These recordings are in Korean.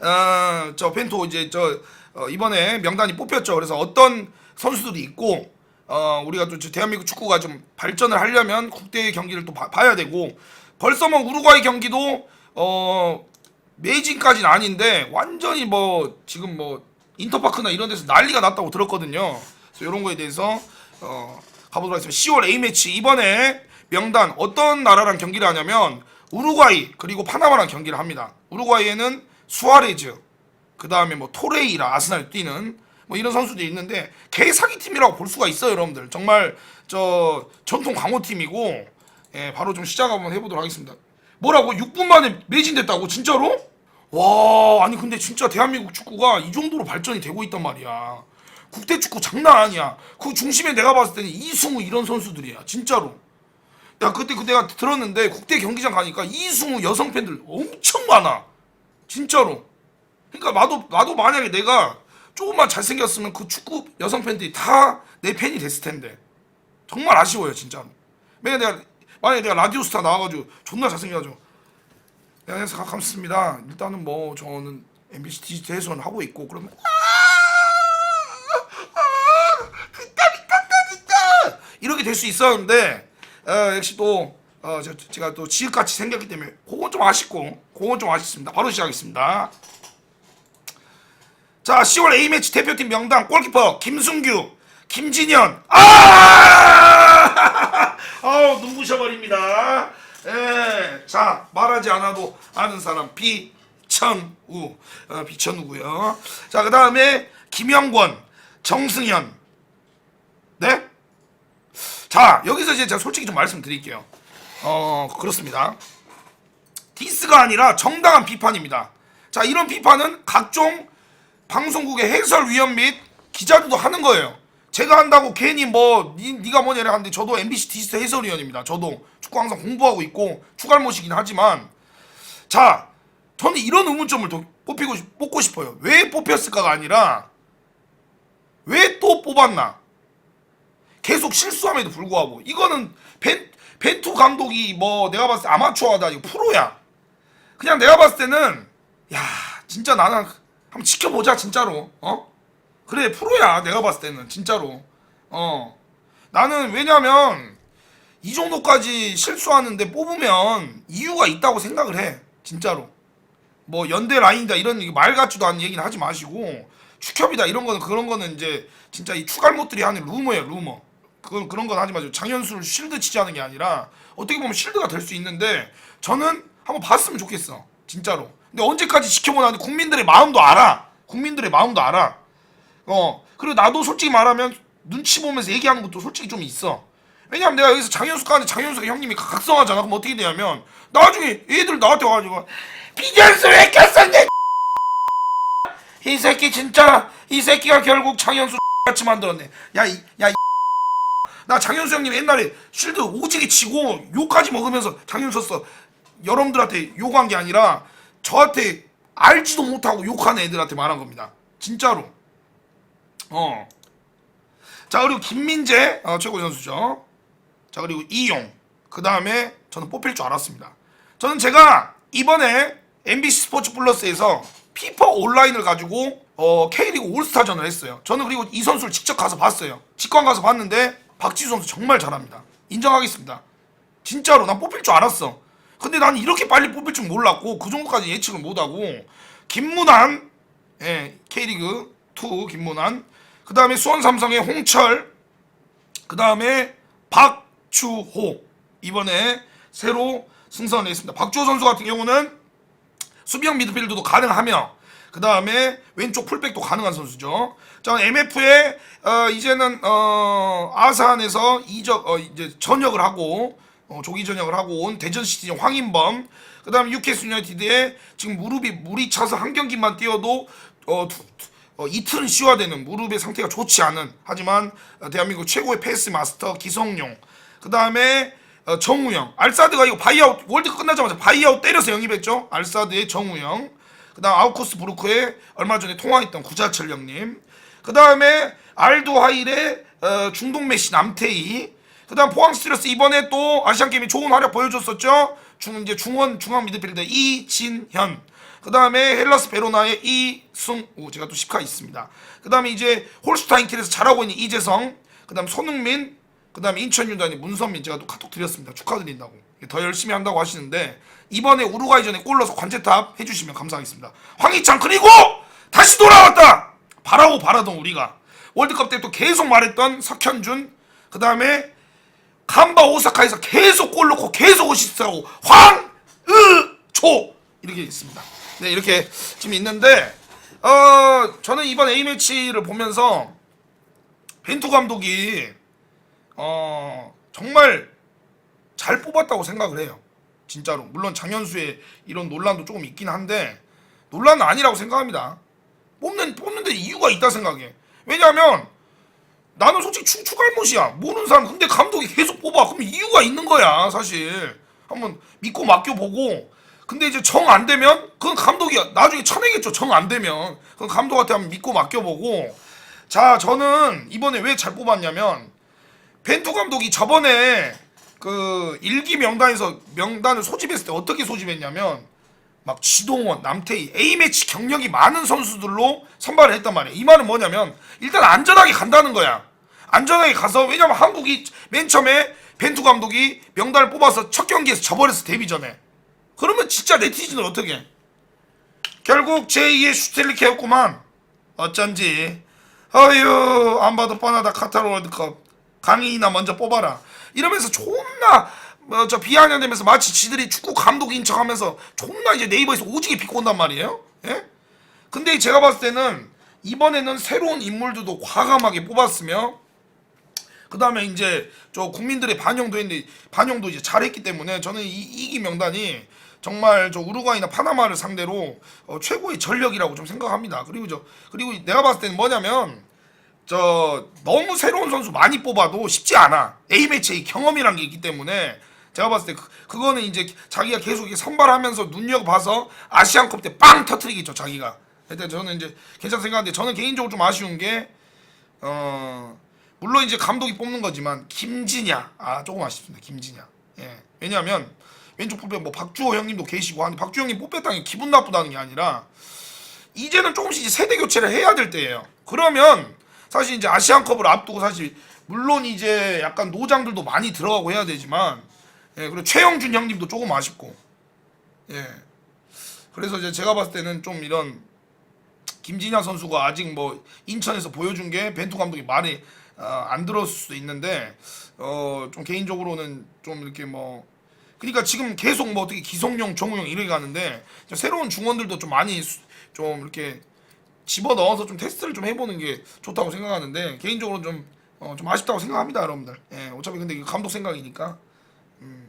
어, 저 펜토 이제 저 어, 이번에 명단이 뽑혔죠. 그래서 어떤 선수들이 있고 어, 우리가 또저 대한민국 축구가 좀 발전을 하려면 국대 경기를 또 봐, 봐야 되고 벌써 뭐 우루과이 경기도 어 메이징까지는 아닌데 완전히 뭐 지금 뭐 인터파크나 이런 데서 난리가 났다고 들었거든요. 그래서 이런 거에 대해서 어 가보도록 하겠습니다. 10월 A 매치 이번에 명단 어떤 나라랑 경기를 하냐면 우루과이 그리고 파나마랑 경기를 합니다. 우루과이에는 수아레즈 그 다음에 뭐 토레이라 아스날 뛰는 뭐 이런 선수들이 있는데 개사기 팀이라고 볼 수가 있어요, 여러분들. 정말 저 전통 강호 팀이고 예, 바로 좀 시작 한번 해보도록 하겠습니다. 뭐라고 6분 만에 매진됐다고 진짜로? 와 아니 근데 진짜 대한민국 축구가 이 정도로 발전이 되고 있단 말이야. 국대 축구 장난 아니야. 그 중심에 내가 봤을 때는 이승우 이런 선수들이야, 진짜로. 야 그때 그 내가 들었는데 국대 경기장 가니까 이승우 여성 팬들 엄청 많아. 진짜로. 그러니까 나도 나도 만약에 내가 조금만 잘생겼으면 그 축구 여성 팬들이 다 내 팬이 됐을 텐데 정말 아쉬워요 진짜로. 만약 내가 만약에 내가 라디오 스타 나와가지고 존나 잘생겨가지고 네, 안녕하세요 감사합니다. 일단은 뭐 저는 MBC 디지털에서는 하고 있고 그러면 이렇게 될 수 있었는데 어, 역시 또 어, 저, 제가 또 지읒같이 생겼기 때문에 그건 좀 아쉽고 그건 좀 아쉽습니다. 바로 시작하겠습니다. 자 10월 A매치 대표팀 명단 골키퍼 김승규 김진현. 아! 아우 눈부셔버립니다. 예, 자 말하지 않아도 아는 사람 비천우. 어, 비천우고요. 자 그 다음에 김영권 정승현. 네? 자 여기서 이제 제가 솔직히 좀 말씀드릴게요 어 그렇습니다 디스가 아니라 정당한 비판입니다 자 이런 비판은 각종 방송국의 해설위원 및 기자들도 하는 거예요. 제가 한다고 괜히 뭐 니, 네가 뭐냐 하는데 저도 MBC 디지털 해설위원입니다. 저도 축구 항상 공부하고 있고 축알못이긴 하지만 자 저는 이런 의문점을 더 뽑히고 싶- 뽑고 싶어요. 왜 뽑혔을까가 아니라 왜 또 뽑았나? 계속 실수함에도 불구하고 이거는 벤 벤투 감독이 뭐 내가 봤을 때 아마추어다 이거 프로야. 그냥 내가 봤을 때는 야 진짜 나는 한번 지켜보자 진짜로. 어? 그래 프로야 내가 봤을 때는 진짜로. 어. 나는 왜냐면 이 정도까지 실수하는데 뽑으면 이유가 있다고 생각을 해 진짜로. 뭐 연대 라인이다 이런 말 같지도 않은 얘기는 하지 마시고 축협이다 이런 거는 그런 거는 이제 진짜 이 추갈못들이 하는 루머예요 루머 그건 그런 건 하지 마시고 장현수를 실드 치지 않은 게 아니라 어떻게 보면 실드가 될 수 있는데 저는 한번 봤으면 좋겠어. 진짜로. 근데 언제까지 지켜보나 국민들의 마음도 알아. 국민들의 마음도 알아. 어. 그리고 나도 솔직히 말하면 눈치 보면서 얘기하는 것도 솔직히 좀 있어. 왜냐면 내가 여기서 장현수가 하는데 장현수가 형님이 각성하잖아. 그럼 어떻게 되냐면 나중에 얘들 나한테 와가지고 비전수 왜 꼈었냐 이 새끼 진짜 이 새끼가 결국 장현수 같이 만들었네. 야 이 야 나 장현수 형님 옛날에 쉴드 오지게 치고 욕까지 먹으면서 장현수 써 여러분들한테 욕한 게 아니라 저한테 알지도 못하고 욕하는 애들한테 말한 겁니다 진짜로 어. 자 그리고 김민재 어, 최고 선수죠. 자 그리고 이용. 그 다음에 저는 뽑힐 줄 알았습니다. 저는 제가 이번에 MBC 스포츠 플러스에서 피파 온라인을 가지고 어, K리그 올스타전을 했어요. 저는 그리고 이 선수를 직접 가서 봤어요. 직관 가서 봤는데 박지수 선수 정말 잘합니다. 인정하겠습니다. 진짜로 난 뽑힐 줄 알았어. 근데 난 이렇게 빨리 뽑힐 줄 몰랐고 그 정도까지 예측을 못하고 김문환 예, K리그 2 김문환 그 다음에 수원 삼성의 홍철 그 다음에 박주호 이번에 새로 승선을 했습니다. 박주호 선수 같은 경우는 수비형 미드필더도 가능하며 그 다음에 왼쪽 풀백도 가능한 선수죠. 자 MF에 어, 이제는 어, 아산에서 이적 어, 이제 전역을 하고 어, 조기 전역을 하고 온 대전 시티 황인범 그 다음에 유캐스 유나이티드에 지금 무릎이 물이 차서 한 경기만 뛰어도 어, 두, 두- 어, 이틀은 쉬어야되는 무릎의 상태가 좋지 않은 하지만 어, 대한민국 최고의 패스 마스터 기성용 그 다음에 어, 정우영 알사드가 이거 바이아웃 월드컵 끝나자마자 바이아웃 때려서 영입했죠 알사드의 정우영 그 다음 아우코스 브루크에 얼마 전에 통화했던 구자철 형님. 그 다음에 알도 하일의 어, 중동 메시 남태희. 그 다음 포항 스티러스 이번에 또 아시안 게임이 좋은 활약 보여줬었죠? 중 이제 중원 중앙 미드필더 이진현. 그 다음에 헬라스 베로나의 이승우. 제가 또 10카 있습니다. 그 다음에 이제 홀스타인 킬에서 잘하고 있는 이재성, 그 다음 손흥민, 그 다음에 인천 유단의 문선민. 제가 또 카톡 드렸습니다. 축하드린다고. 더 열심히 한다고 하시는데 이번에 우루과이전에 골 넣어서 관제탑 해주시면 감사하겠습니다. 황희찬 그리고 다시 돌아왔다. 바라고 바라던 우리가 월드컵 때 또 계속 말했던 석현준, 그 다음에 간바 오사카에서 계속 골 넣고 계속 어시스트하고 황의조 이렇게 있습니다. 네 이렇게 지금 있는데 어 저는 이번 A 매치를 보면서 벤투 감독이 어 정말 잘 뽑았다고 생각을 해요. 진짜로 물론 장현수의 이런 논란도 조금 있긴 한데 논란은 아니라고 생각합니다. 뽑는 뽑는데 이유가 있다 생각해. 왜냐하면 나는 솔직히 추, 추갈못이야. 모르는 사람. 근데 감독이 계속 뽑아. 그럼 이유가 있는 거야, 사실. 한번 믿고 맡겨보고. 근데 이제 정 안 되면 그건 감독이 나중에 쳐내겠죠. 정 안 되면. 그건 감독한테 한번 믿고 맡겨보고. 자, 저는 이번에 왜 잘 뽑았냐면 벤투 감독이 저번에 그 일기 명단에서 명단을 소집했을 때 어떻게 소집했냐면 막 지동원, 남태희, A매치 경력이 많은 선수들로 선발을 했단 말이에요. 이 말은 뭐냐면 일단 안전하게 간다는 거야. 안전하게 가서 왜냐면 한국이 맨 처음에 벤투 감독이 명단을 뽑아서 첫 경기에서 져버렸어 데뷔 전에. 그러면 진짜 네티즌을 어떻게 해? 결국 제2의 슈텔리케였구만. 어쩐지. 어휴 안 봐도 뻔하다 카타르 월드컵. 강인이나 먼저 뽑아라. 이러면서 존나 뭐저 비아냥되면서 마치 지들이 축구 감독인 척하면서 존나 이제 네이버에서 오지게 비꼬 온단 말이에요. 예? 근데 제가 봤을 때는 이번에는 새로운 인물들도 과감하게 뽑았으며 그 다음에 이제 저 국민들의 반영도 했는데 반영도 이제 잘했기 때문에 저는 이 이기 명단이 정말 저 우루과이나 파나마를 상대로 어, 최고의 전력이라고 좀 생각합니다. 그리고 저 그리고 내가 봤을 때는 뭐냐면 저 너무 새로운 선수 많이 뽑아도 쉽지 않아. A 매치의 경험이란 게 있기 때문에 제가 봤을 때 그, 그거는 이제 자기가 계속 선발하면서 눈여겨 봐서 아시안컵 때 빵 터트리겠죠 자기가. 일단 저는 이제 괜찮다 생각하는데 저는 개인적으로 좀 아쉬운 게 어. 물론 이제 감독이 뽑는 거지만 김진야 아 조금 아쉽습니다 김진야 예 왜냐하면 왼쪽 뽑에 뭐 박주호 형님도 계시고 하는데 박주호 형님 뽑혔다는 게 기분 나쁘다는 게 아니라 이제는 조금씩 세대 교체를 해야 될 때예요 그러면 사실 이제 아시안컵을 앞두고 사실 물론 이제 약간 노장들도 많이 들어가고 해야 되지만 예 그리고 최영준 형님도 조금 아쉽고 예. 그래서 이제 제가 봤을 때는 좀 이런 김진야 선수가 아직 뭐 인천에서 보여준 게 벤투 감독이 말이 어, 안 들었을 수도 있는데 어, 좀 개인적으로는 좀 이렇게 뭐 그러니까 지금 계속 뭐 어떻게 기성용, 정우용 이렇게 가는데 좀 새로운 중원들도 좀 많이 수- 좀 이렇게 집어 넣어서 좀 테스트를 좀 해보는 게 좋다고 생각하는데 개인적으로 좀, 어, 좀 아쉽다고 생각합니다, 여러분들. 예, 어차피 근데 감독 생각이니까. 음.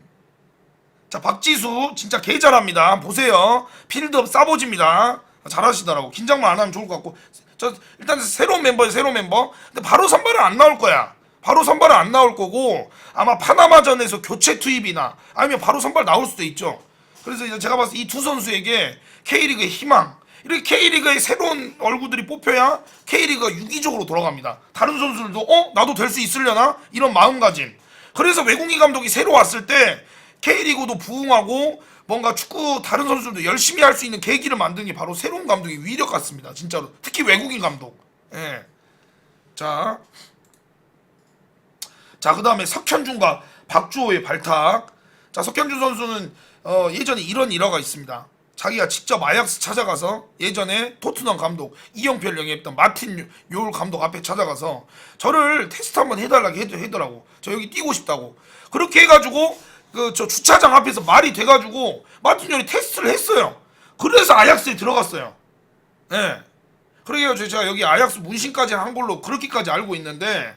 자, 박지수 진짜 개 잘합니다. 보세요. 필드업 싸보집니다. 잘하시더라고. 긴장만 안 하면 좋을 것 같고. 저 일단 새로운 멤버예요, 새로운 멤버. 근데 바로 선발은 안 나올 거야. 바로 선발은 안 나올 거고 아마 파나마전에서 교체 투입이나 아니면 바로 선발 나올 수도 있죠. 그래서 이제 제가 봤을 때 이 두 선수에게 K리그의 희망 이렇게 K리그의 새로운 얼굴들이 뽑혀야 K리그가 유기적으로 돌아갑니다. 다른 선수들도 어 나도 될 수 있으려나 이런 마음가짐. 그래서 외국인 감독이 새로 왔을 때 K리그도 부흥하고 뭔가 축구 다른 선수들도 열심히 할 수 있는 계기를 만드는 게 바로 새로운 감독의 위력 같습니다. 진짜로 특히 외국인 감독. 예. 자, 자, 그 다음에 석현준과 박주호의 발탁. 자, 석현준 선수는 어, 예전에 이런 일화가 있습니다. 자기가 직접 아약스 찾아가서 예전에 토트넘 감독 이영표를 영입했던 마틴 요울 감독 앞에 찾아가서 저를 테스트 한번 해달라고 해도 하더라고. 저 여기 뛰고 싶다고. 그렇게 해가지고 그 저 주차장 앞에서 말이 돼가지고 마틴 요울이 테스트를 했어요. 그래서 아약스에 들어갔어요. 예. 그러게요. 제가 여기 아약스 문신까지 한 걸로 그렇게까지 알고 있는데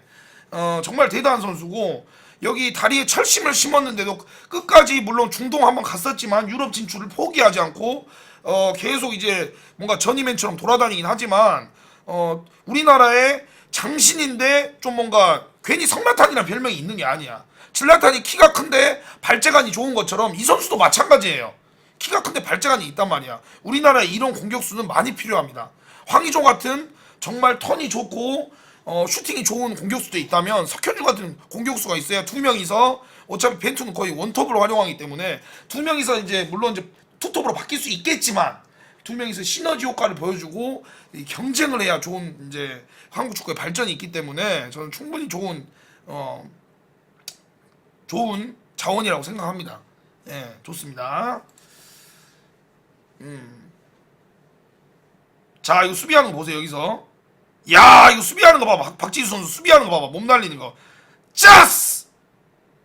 어, 정말 대단한 선수고 여기 다리에 철심을 심었는데도 끝까지 물론 중동 한번 갔었지만 유럽 진출을 포기하지 않고 어, 계속 이제 뭔가 전이맨처럼 돌아다니긴 하지만 어, 우리나라의 장신인데 좀 뭔가 괜히 성나탄이라는 별명이 있는 게 아니야. 질라탄이 키가 큰데 발재간이 좋은 것처럼 이 선수도 마찬가지예요. 키가 큰데 발재간이 있단 말이야. 우리나라에 이런 공격수는 많이 필요합니다. 황의조 같은 정말 턴이 좋고 어, 슈팅이 좋은 공격수도 있다면 석현주 같은 공격수가 있어야 두 명이서 어차피 벤투는 거의 원톱으로 활용하기 때문에 두 명이서 이제 물론 이제 투톱으로 바뀔 수 있겠지만 두 명이서 시너지 효과를 보여주고 이 경쟁을 해야 좋은 이제 한국 축구의 발전이 있기 때문에 저는 충분히 좋은 어 좋은 자원이라고 생각합니다. 예, 좋습니다. 음. 자, 이거 수비하는 거 보세요, 여기서. 야, 이거 수비하는 거 봐봐. 박- 박지수 선수 수비하는 거 봐봐. 몸 날리는 거. 짜스!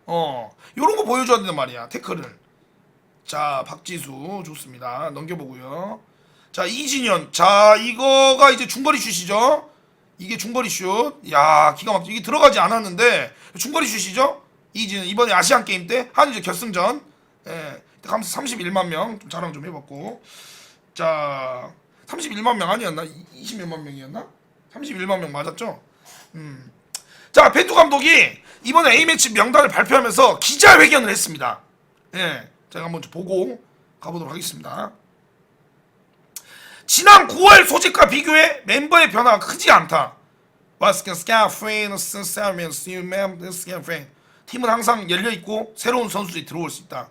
어, 요런 거 보여줘야 된단 말이야, 태클을. 자, 박지수 좋습니다. 넘겨보고요. 자, 이진현. 자, 이거가 이제 중거리 슛이죠. 이게 중거리 슛. 야, 기가 막히게 이게 들어가지 않았는데 중거리 슛이죠. 이진현 이번에 아시안 게임 때 한이제 결승전. 예. 감사 31만 명 좀 자랑 좀 해봤고. 자, 31만 명 아니었나? 20몇만 명이었나? 31만 명 맞았죠? 음. 자, 벤투 감독이 이번에 A매치 명단을 발표하면서 기자회견을 했습니다. 예. 제가 한번 좀 보고 가보도록 하겠습니다. 지난 9월 소집과 비교해 멤버의 변화가 크지 않다. 팀은 항상 열려 있고 새로운 선수들이 들어올 수 있다.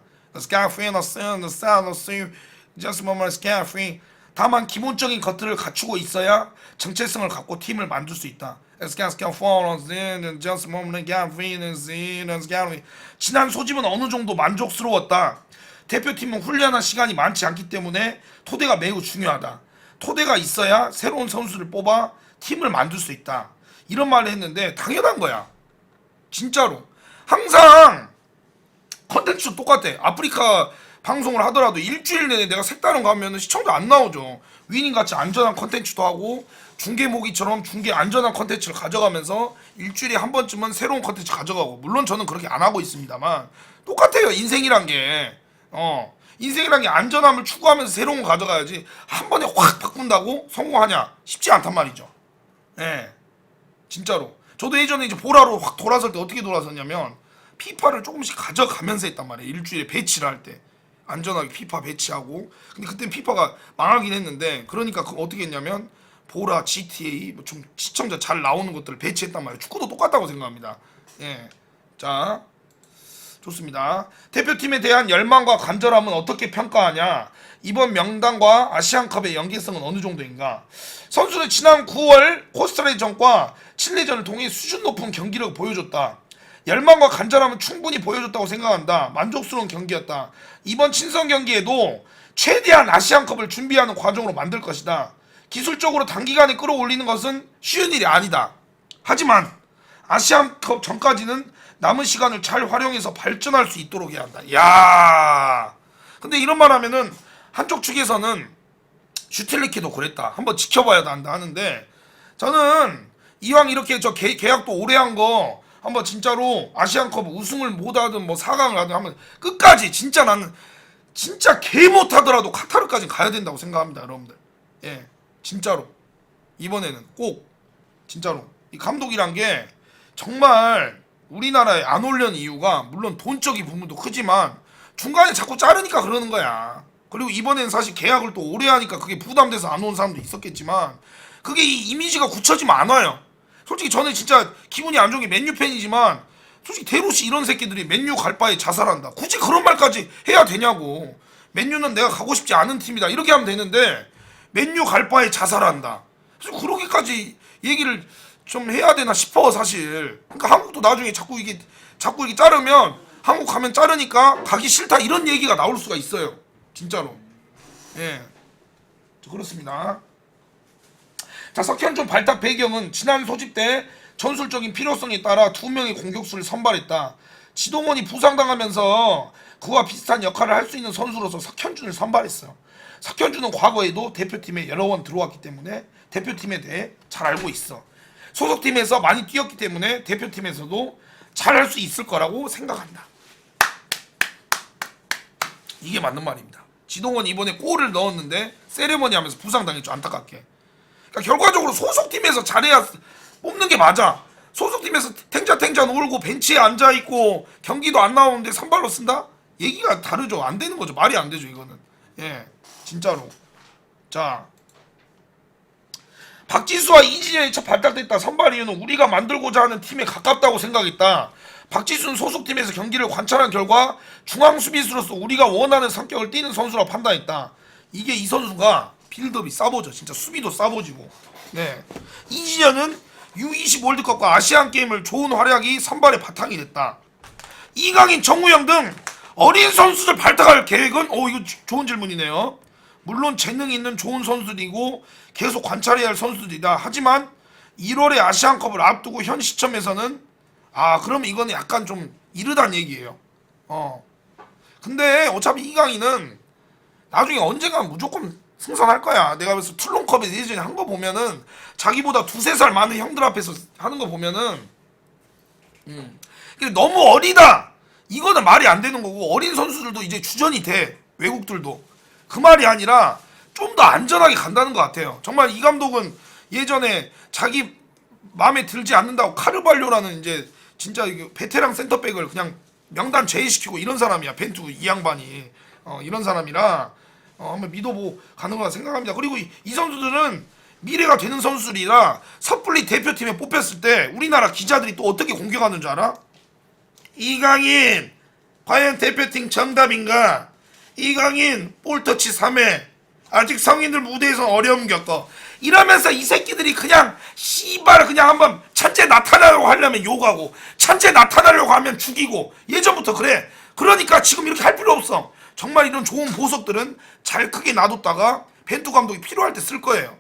다만 기본적인 것들을 갖추고 있어야 정체성을 갖고 팀을 만들 수 있다. 지난 소집은 어느 정도 만족스러웠다. 대표팀은 훈련한 시간이 많지 않기 때문에 토대가 매우 중요하다. 토대가 있어야 새로운 선수를 뽑아 팀을 만들 수 있다. 이런 말을 했는데 당연한 거야. 진짜로. 항상 컨텐츠도 똑같아. 아프리카 방송을 하더라도 일주일 내내 내가 색다른 거 하면 시청자 안 나오죠. 위닝 같이 안전한 컨텐츠도 하고 중계 모기처럼 중계 안전한 컨텐츠를 가져가면서 일주일에 한 번쯤은 새로운 컨텐츠 가져가고 물론 저는 그렇게 안 하고 있습니다만 똑같아요. 인생이란 게 어. 인생이란 게 안전함을 추구하면서 새로운 거 가져가야지 한 번에 확 바꾼다고 성공하냐 쉽지 않단 말이죠. 예. 진짜로. 저도 예전에 이제 보라로 확 돌아설 때 어떻게 돌아섰냐면 피파를 조금씩 가져가면서 했단 말이에요. 일주일에 배치를 할 때. 안전하게 피파 배치하고. 근데 그땐 피파가 망하긴 했는데 그러니까 그 어떻게 했냐면 보라, GTA 뭐 좀 시청자 잘 나오는 것들을 배치했단 말이에요. 축구도 똑같다고 생각합니다. 예. 자. 좋습니다. 대표팀에 대한 열망과 간절함은 어떻게 평가하냐? 이번 명단과 아시안컵의 연계성은 어느 정도인가? 선수는 지난 9월 코스타리카전과 칠레전을 통해 수준 높은 경기력을 보여줬다. 열망과 간절함은 충분히 보여줬다고 생각한다. 만족스러운 경기였다. 이번 친선 경기에도 최대한 아시안컵을 준비하는 과정으로 만들 것이다. 기술적으로 단기간에 끌어올리는 것은 쉬운 일이 아니다. 하지만 아시안컵 전까지는 남은 시간을 잘 활용해서 발전할 수 있도록 해야 한다. 야. 근데 이런 말 하면은 한쪽 측에서는 슈틸리키도 그랬다. 한번 지켜봐야 한다 하는데 저는 이왕 이렇게 저 계, 계약도 오래 한 거 한번 진짜로 아시안컵 우승을 못 하든 뭐 4강을 하든 한번 끝까지 진짜 나는 진짜 개 못하더라도 카타르까지 가야 된다고 생각합니다, 여러분들. 예, 진짜로 이번에는 꼭 진짜로 이 감독이란 게 정말 우리나라에 안 올려는 이유가 물론 돈적인 부분도 크지만 중간에 자꾸 자르니까 그러는 거야. 그리고 이번에는 사실 계약을 또 오래 하니까 그게 부담돼서 안 온 사람도 있었겠지만 그게 이 이미지가 굳혀지면 안 와요. 솔직히 저는 진짜 기분이 안 좋은 게 맨유 팬이지만 솔직히 대로시 이런 새끼들이 맨유 갈 바에 자살한다. 굳이 그런 말까지 해야 되냐고. 맨유는 내가 가고 싶지 않은 팀이다. 이렇게 하면 되는데 맨유 갈 바에 자살한다. 그래서 그렇게까지 얘기를 좀 해야 되나 싶어 사실. 그러니까 한국도 나중에 자꾸 이게 자꾸 이게 자르면 한국 가면 자르니까 가기 싫다 이런 얘기가 나올 수가 있어요. 진짜로. 예. 저 그렇습니다. 자 석현준 발탁 배경은 지난 소집 때 전술적인 필요성에 따라 두 명의 공격수를 선발했다. 지동원이 부상당하면서 그와 비슷한 역할을 할 수 있는 선수로서 석현준을 선발했어요. 석현준은 과거에도 대표팀에 여러 번 들어왔기 때문에 대표팀에 대해 잘 알고 있어. 소속팀에서 많이 뛰었기 때문에 대표팀에서도 잘 할 수 있을 거라고 생각한다. 이게 맞는 말입니다. 지동원 이번에 골을 넣었는데 세레머니 하면서 부상당했죠. 안타깝게. 그러니까 결과적으로 소속팀에서 잘해야 뽑는 게 맞아. 소속팀에서 탱자탱자 놀고 벤치에 앉아 있고 경기도 안 나오는데 선발로 쓴다? 얘기가 다르죠. 안 되는 거죠. 말이 안 되죠. 이거는. 예, 진짜로. 자, 박지수와 이진현이 첫 발탁됐다. 선발 이유는 우리가 만들고자 하는 팀에 가깝다고 생각했다. 박지수는 소속팀에서 경기를 관찰한 결과 중앙 수비수로서 우리가 원하는 성격을 띠는 선수라고 판단했다. 이게 이 선수가 빌드업이 싸보죠. 진짜 수비도 싸보지고. 네. 이지현은 U20 월드컵과 아시안 게임을 좋은 활약이 선발의 바탕이 됐다. 이강인, 정우영 등 어린 선수들 발탁할 계획은 어 이거 주- 좋은 질문이네요. 물론 재능 있는 좋은 선수들이고 계속 관찰해야 할 선수들이다. 하지만 1월에 아시안컵을 앞두고 현 시점에서는 아 그럼 이건 약간 좀 이르단 얘기예요. 어. 근데 어차피 이강인은 나중에 언젠가 무조건 승선할 거야. 내가 그래서 툴론컵에서 예전에 한 거 보면은 자기보다 두세 살 많은 형들 앞에서 하는 거 보면은 음. 너무 어리다. 이거는 말이 안 되는 거고 어린 선수들도 이제 주전이 돼. 외국들도. 그 말이 아니라 좀 더 안전하게 간다는 것 같아요. 정말 이 감독은 예전에 자기 마음에 들지 않는다고 카르발료라는 이제 진짜 베테랑 센터백을 그냥 명단 제외시키고 이런 사람이야. 벤투 이 양반이. 어, 이런 사람이라 어, 한번 믿어보 가는 거라 생각합니다. 그리고 이, 이 선수들은 미래가 되는 선수들이라 섣불리 대표팀에 뽑혔을 때 우리나라 기자들이 또 어떻게 공격하는 줄 알아? 이강인 과연 대표팀 정답인가? 이강인 볼터치 3회 아직 성인들 무대에서 어려움 겪어 이러면서 이 새끼들이 그냥 씨발 그냥 한번 천재 나타나려고 하려면 욕하고 천재 나타나려고 하면 죽이고 예전부터 그래 그러니까 지금 이렇게 할 필요 없어 정말 이런 좋은 보석들은 잘 크게 놔뒀다가 벤투 감독이 필요할 때 쓸 거예요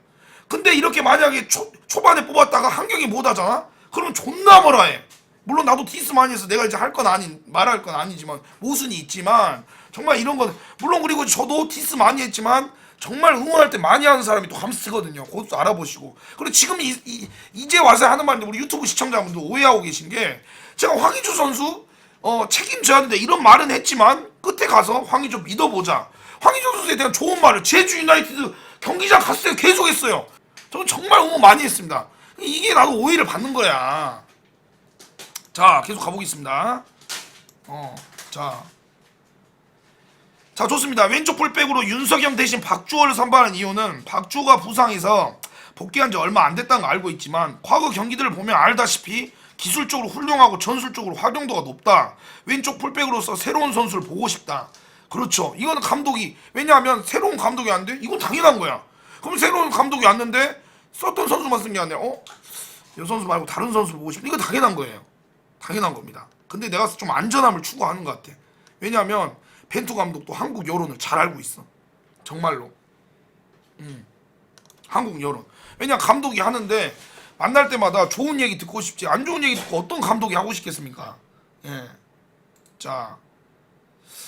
근데 이렇게 만약에 초, 초반에 뽑았다가 한경이 못 하잖아? 그러면 존나 뭐라 해. 물론 나도 디스 많이 해서 내가 이제 할 건 아닌, 말할 건 아니지만, 모순이 있지만, 정말 이런 건, 물론 그리고 저도 디스 많이 했지만, 정말 응원할 때 많이 하는 사람이 또 감스거든요. 그것도 알아보시고. 그리고 지금 이, 이, 이제 와서 하는 말인데, 우리 유튜브 시청자분들 오해하고 계신 게, 제가 황희주 선수, 어, 책임져야 되는데, 이런 말은 했지만, 끝에 가서 황희주 믿어보자. 황희주 선수에 대한 좋은 말을 제주 유나이티드 경기장 갔을 때 계속 했어요. 저는 정말 응원 많이 했습니다. 이게 나도 오해를 받는 거야. 자, 계속 가보겠습니다. 어, 자. 자, 좋습니다. 왼쪽 풀백으로 윤석영 대신 박주호를 선발한 이유는 박주호가 부상해서 복귀한 지 얼마 안 됐다는 거 알고 있지만 과거 경기들을 보면 알다시피 기술적으로 훌륭하고 전술적으로 활용도가 높다. 왼쪽 풀백으로서 새로운 선수를 보고 싶다. 그렇죠. 이거는 감독이 왜냐하면 새로운 감독이 왔는데 이건 당연한 거야. 그럼 새로운 감독이 왔는데 썼던 선수만 쓴 게 아니라 어? 이 선수 말고 다른 선수 보고 싶다. 이거 당연한 거예요. 당연한 겁니다. 근데 내가 좀 안전함을 추구하는 것 같아. 왜냐하면 벤투 감독도 한국 여론을 잘 알고 있어. 정말로. 음. 한국 여론. 왜냐 감독이 하는데 만날 때마다 좋은 얘기 듣고 싶지 안 좋은 얘기 듣고 어떤 감독이 하고 싶겠습니까? 예. 자.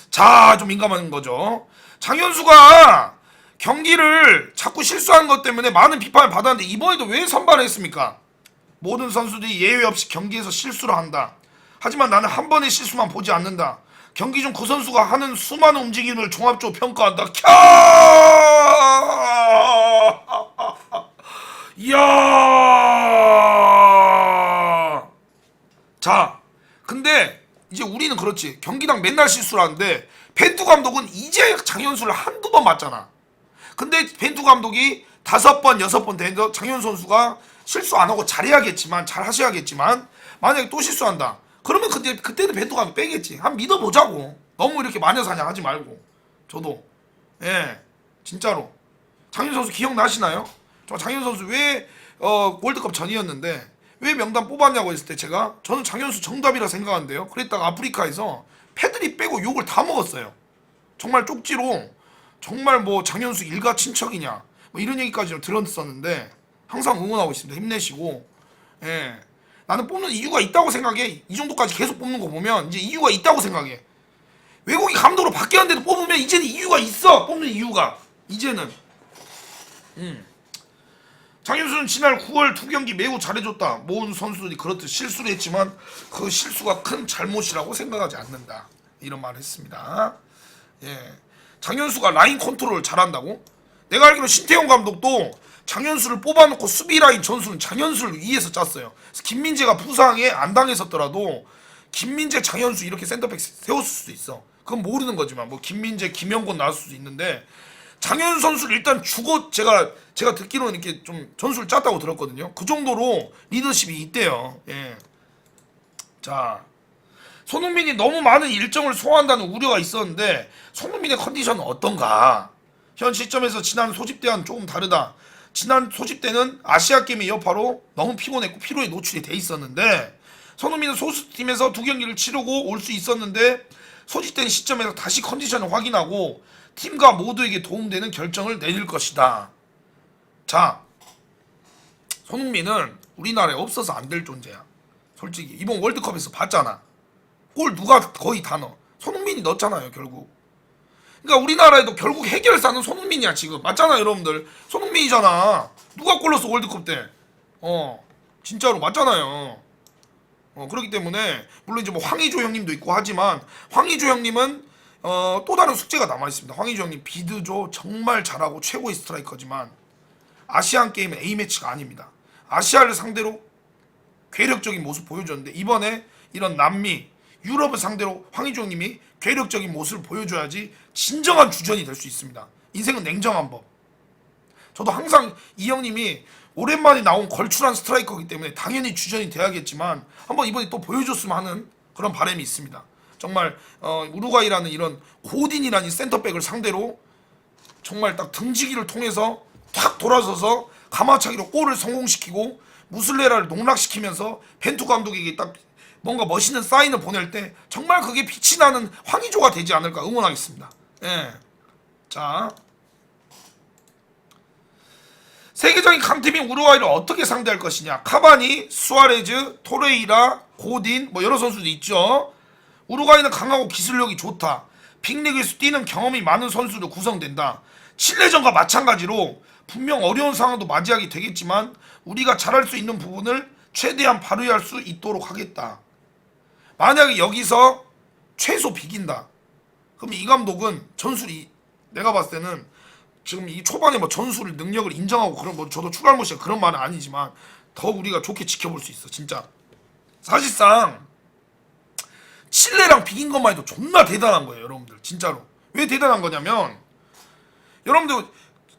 자, 좀 민감한 거죠. 장현수가 경기를 자꾸 실수하는 것 때문에 많은 비판을 받았는데 이번에도 왜 선발했습니까? 모든 선수들이 예외 없이 경기에서 실수를 한다. 하지만 나는 한 번의 실수만 보지 않는다. 경기 중 그 선수가 하는 수많은 움직임을 종합적으로 평가한다. 캬! 이야! 자, 근데 이제 우리는 그렇지. 경기당 맨날 실수를 하는데 벤투 감독은 이제 장현수를 한두 번 맞잖아. 근데 벤투 감독이 다섯 번, 여섯 번 되는데 장현 선수가 실수 안 하고 잘해야겠지만 잘 하셔야겠지만 만약에 또 실수한다. 그러면 그때 그때는 벤투 감독 빼겠지. 한 믿어 보자고. 너무 이렇게 마녀사냥 하지 말고. 저도 예 진짜로 장현 선수 기억나시나요? 저 장현 선수 왜 어, 월드컵 전이었는데 왜 명단 뽑았냐고 했을 때 제가 저는 장현수 정답이라 생각하는데요. 그랬다가 아프리카에서 패들이 빼고 욕을 다 먹었어요. 정말 쪽지로 정말 뭐 장현수 일가 친척이냐 뭐 이런 얘기까지 좀 들었었는데 항상 응원하고 있습니다. 힘내시고 예 나는 뽑는 이유가 있다고 생각해. 이 정도까지 계속 뽑는 거 보면 이제 이유가 있다고 생각해. 외국이 감독으로 바뀌었는데도 뽑으면 이제는 이유가 있어. 뽑는 이유가 이제는 음. 장현수는 지난 9월 두 경기 매우 잘해줬다. 모든 선수들이 그렇듯 실수를 했지만 그 실수가 큰 잘못이라고 생각하지 않는다. 이런 말을 했습니다. 예. 장현수가 라인 컨트롤 잘한다고? 내가 알기로 신태용 감독도 장현수를 뽑아놓고 수비 라인 전술은 장현수를 위해서 짰어요. 김민재가 부상에 안 당했었더라도 김민재, 장현수 이렇게 센터백 세웠을 수도 있어. 그건 모르는 거지만 뭐 김민재, 김영권 나올 수도 있는데 장현 선수를 일단 주고 제가 제가 듣기로는 이렇게 좀 전술을 짰다고 들었거든요. 그 정도로 리더십이 있대요. 예. 자, 손흥민이 너무 많은 일정을 소화한다는 우려가 있었는데 손흥민의 컨디션은 어떤가? 현 시점에서 지난 소집 때와는 조금 다르다. 지난 소집 때는 아시아 게임의 여파로 너무 피곤했고 피로에 노출이 돼 있었는데 손흥민은 소수팀에서 두 경기를 치르고 올 수 있었는데 소집된 시점에서 다시 컨디션을 확인하고 팀과 모두에게 도움되는 결정을 내릴 것이다. 자, 손흥민은 우리나라에 없어서 안 될 존재야. 솔직히 이번 월드컵에서 봤잖아. 골 누가 거의 다 넣어. 손흥민이 넣었잖아요, 결국. 그러니까 우리나라에도 결국 해결사는 손흥민이야 지금 맞잖아 여러분들 손흥민이잖아 누가 골 넣었어 월드컵 때 어 진짜로 맞잖아요 어 그렇기 때문에 물론 이제 뭐 황의조 형님도 있고 하지만 황의조 형님은 어 또 다른 숙제가 남아 있습니다 황의조 형님 비드조 정말 잘하고 최고의 스트라이커지만 아시안 게임은 A 매치가 아닙니다 아시아를 상대로 괴력적인 모습 보여줬는데 이번에 이런 남미 유럽을 상대로 황의조 형님이 괴력적인 모습을 보여줘야지 진정한 주전이 될 수 있습니다. 인생은 냉정한 법. 저도 항상 이 형님이 오랜만에 나온 걸출한 스트라이커이기 때문에 당연히 주전이 돼야겠지만 한번 이번에 또 보여줬으면 하는 그런 바람이 있습니다. 정말 어, 우루과이라는 이런 고딘이라는 이 센터백을 상대로 정말 딱 등지기를 통해서 탁 돌아서서 가마차기로 골을 성공시키고 무슬레라를 농락시키면서 벤투 감독에게 딱 뭔가 멋있는 사인을 보낼 때 정말 그게 빛이 나는 황의조가 되지 않을까 응원하겠습니다. 예. 자. 세계적인 강팀인 우루과이를 어떻게 상대할 것이냐. 카바니, 수아레즈, 토레이라, 고딘 뭐 여러 선수도 있죠. 우루과이는 강하고 기술력이 좋다. 빅리그에서 뛰는 경험이 많은 선수로 구성된다. 칠레전과 마찬가지로 분명 어려운 상황도 맞이하게 되겠지만 우리가 잘할 수 있는 부분을 최대한 발휘할 수 있도록 하겠다. 만약에 여기서 최소 비긴다. 그럼 이 감독은 전술이 내가 봤을 때는 지금 이 초반에 뭐 전술을 능력을 인정하고 그런 뭐 저도 추가할 못이야 그런 말은 아니지만 더 우리가 좋게 지켜볼 수 있어 진짜 사실상 칠레랑 비긴 것만 해도 존나 대단한 거예요 여러분들. 진짜로. 왜 대단한 거냐면 여러분들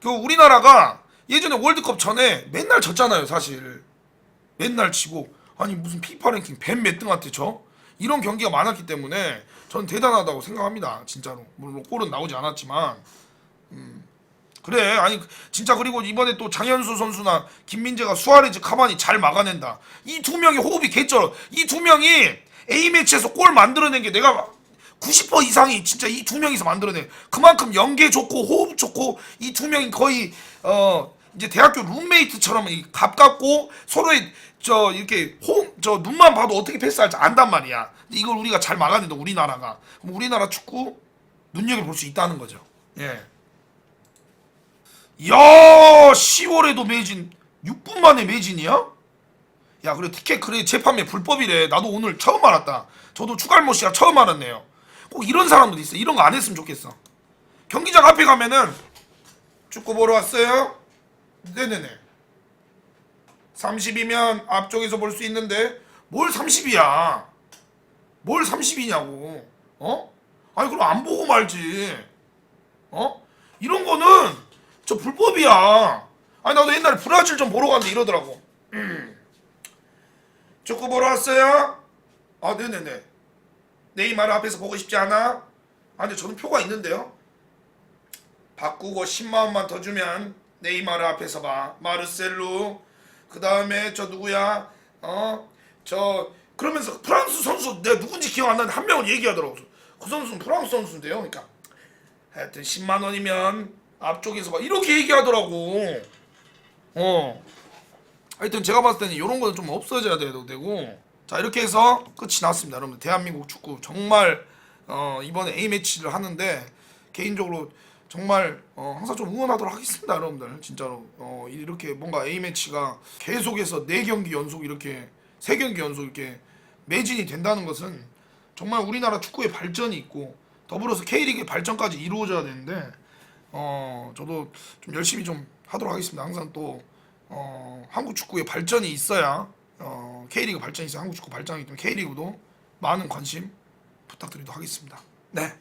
그 우리나라가 예전에 월드컵 전에 맨날 졌잖아요 사실. 맨날 치고. 아니 무슨 피파 랭킹 뱀몇 등한테 져 이런 경기가 많았기 때문에 저는 대단하다고 생각합니다 진짜로. 물론 골은 나오지 않았지만. 그래 아니 진짜 그리고 이번에 또 장현수 선수나 김민재가 수아레즈 카바니 잘 막아낸다. 이 두 명이 호흡이 개쩔어. 이 두 명이 A매치에서 골 만들어낸 게 내가 90% 이상이 진짜 이 두 명이서 만들어내 그만큼 연계 좋고 호흡 좋고 이 두 명이 거의 어 이제 대학교 룸메이트처럼 이 가깝고 서로의 저 이렇게 호흡 저 눈만 봐도 어떻게 패스할지 안단 말이야 이걸 우리가 잘 막아낸다 우리나라가 그럼 우리나라 축구 눈여겨 볼 수 있다는 거죠 예. 야 10월에도 매진 6분 만에 매진이야? 야 그래 티켓 그래 재판매 불법이래 나도 오늘 처음 알았다 저도 추갈모 씨가 처음 알았네요 꼭 이런 사람들이 있어 이런 거 안 했으면 좋겠어 경기장 앞에 가면은 축구 보러 왔어요? 네네네 30이면 앞쪽에서 볼 수 있는데 뭘 30이야 뭘 30이냐고 어? 아니 그럼 안 보고 말지 어? 이런 거는 저 불법이야. 아니 나도 옛날에 브라질 좀 보러 갔는데 이러더라고. 음. 축구 보러 왔어요? 아 네네네. 네이마르 앞에서 보고 싶지 않아? 아 근데 저는 표가 있는데요. 바꾸고 10만 원만 더 주면 네이마르 앞에서 봐. 마르셀루. 그 다음에 저 누구야? 어? 저 그러면서 프랑스 선수 내가 누군지 기억 안 나는데 한 명을 얘기하더라고. 그 선수는 프랑스 선수인데요. 그러니까 하여튼 10만 원이면 앞쪽에서 막 이렇게 얘기하더라고. 어. 하여튼 제가 봤을 때는 이런 거는 좀 없어져야 돼도 되고. 자 이렇게 해서 끝이 났습니다, 여러분. 대한민국 축구 정말 어, 이번에 A 매치를 하는데 개인적으로 정말 어, 항상 좀 응원하도록 하겠습니다, 여러분들. 진짜로 어, 이렇게 뭔가 A 매치가 계속해서 네 경기 연속 이렇게 세 경기 연속 이렇게 매진이 된다는 것은 정말 우리나라 축구의 발전이 있고 더불어서 K리그의 발전까지 이루어져야 되는데 어 저도 좀 열심히 좀 하도록 하겠습니다. 항상 또 어, 한국 축구의 발전이 있어야 어, K리그 발전이 있어야 한국 축구 발전이기 때문에 K리그도 많은 관심 부탁드리도록 하겠습니다. 네.